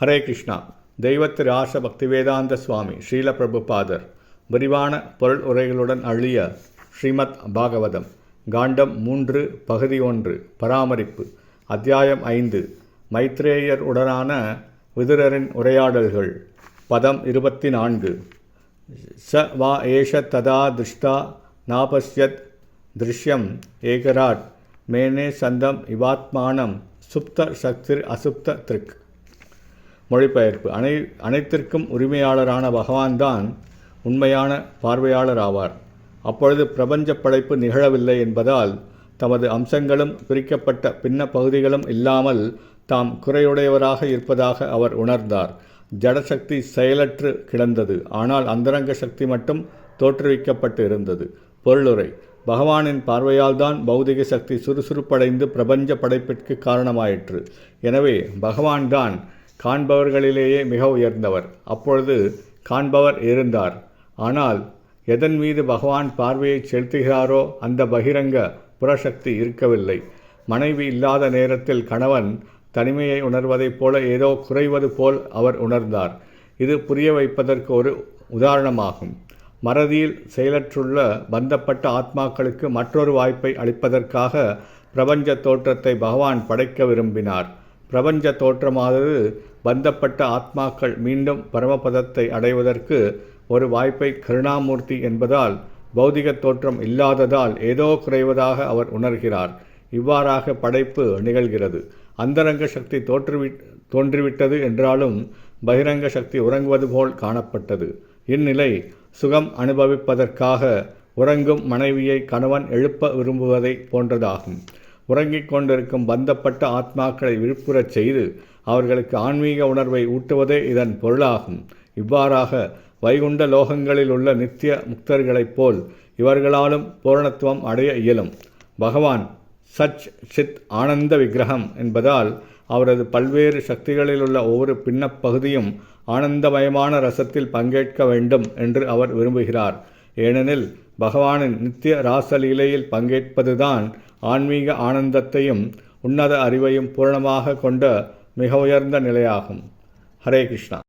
ஹரே கிருஷ்ணா. தெய்வத்து ராச பக்திவேதாந்த சுவாமி ஸ்ரீல பிரபுபாதர் விரிவான பொருள் உரைகளுடன் அழிய ஸ்ரீமத் பாகவதம். காண்டம் மூன்று பகுதி ஒன்று பராமரிப்பு. அத்தியாயம் ஐந்து மைத்ரேயர் உடனான விதுரரின் உரையாடல்கள். பதம் இருபத்தி நான்கு ச வா ஏஷ ததா திருஷ்டா நாபஸ்யத் திருஷ்யம் ஏகராட் மேனே சந்தம் இவாத்மானம் சுப்த சக்திர் அசுப்த திருக். மொழிபெயர்ப்பு. அனை அனைத்திற்கும் உரிமையாளரான பகவான் தான் உண்மையான பார்வையாளர் ஆவார் அப்பொழுது பிரபஞ்ச படைப்பு நிகழவில்லை என்பதால் தமது அம்சங்களும் பிரிக்கப்பட்ட பின்ன பகுதிகளும் இல்லாமல் தாம் குறையுடையவராக இருப்பதாக அவர் உணர்ந்தார். ஜடசக்தி செயலற்று கிடந்தது. ஆனால் அந்தரங்க சக்தி மட்டும் தோற்றுவிக்கப்பட்டு இருந்தது. பொருளுரை. பகவானின் பார்வையால் தான் பௌதிக சக்தி சுறுசுறுப்படைந்து பிரபஞ்ச படைப்பிற்கு காரணமாயிற்று. எனவே பகவான் தான் காண்பவர்களிலேயே மிக உயர்ந்தவர். அப்பொழுது காண்பவர் இருந்தார். ஆனால் எதன் மீது பகவான் பார்வையை செலுத்துகிறாரோ அந்த பகிரங்க புறசக்தி இருக்கவில்லை. மனைவி இல்லாத நேரத்தில் கணவன் தனிமையை உணர்வதைப் போல ஏதோ குறைவது போல் அவர் உணர்ந்தார். இது புரிய வைப்பதற்கு ஒரு உதாரணமாகும். மறதியில் செயலற்றுள்ள பந்தப்பட்ட ஆத்மாக்களுக்கு மற்றொரு வாய்ப்பை அளிப்பதற்காக பிரபஞ்ச தோற்றத்தை பகவான் படைக்க விரும்பினார். பிரபஞ்ச தோற்றமானது பந்தப்பட்ட ஆத்மாக்கள் மீண்டும் பரமபதத்தை அடைவதற்கு ஒரு வாய்ப்பை கருணாமூர்த்தி என்பதால் பௌதிக தோற்றம் இல்லாததால் ஏதோ குறைவதாக அவர் உணர்கிறார். இவ்வாறாக படைப்பு நிகழ்கிறது. அந்தரங்க சக்தி தோற்றுவி தோன்றிவிட்டது என்றாலும் பகிரங்க சக்தி உறங்குவது போல் காணப்பட்டது. இந்நிலை சுகம் அனுபவிப்பதற்காக உறங்கும் மனைவியை கணவன் எழுப்ப விரும்புவதை போன்றதாகும். உறங்கிக் கொண்டிருக்கும் பந்தப்பட்ட ஆத்மாக்களை விழுப்புறச் செய்து அவர்களுக்கு ஆன்மீக உணர்வை ஊட்டுவதே இதன் பொருளாகும். இவ்வாறாக வைகுண்ட லோகங்களில் உள்ள நித்திய முக்தர்களைப் போல் இவர்களாலும் பூரணத்துவம் அடைய இயலும். பகவான் சச் சித் ஆனந்த விக்கிரகம் என்பதால் அவரது பல்வேறு சக்திகளில் உள்ள ஒவ்வொரு பின்னப்பகுதியும் ஆனந்தமயமான ரசத்தில் பங்கேற்க வேண்டும் என்று அவர் விரும்புகிறார். ஏனெனில் பகவானின் நித்திய ராசலீலையில் பங்கேற்பதுதான் ஆன்மீக ஆனந்தத்தையும் உன்னத அறிவையும் பூரணமாக கொண்ட மிக உயர்ந்த நிலையாகும். ஹரே கிருஷ்ணா.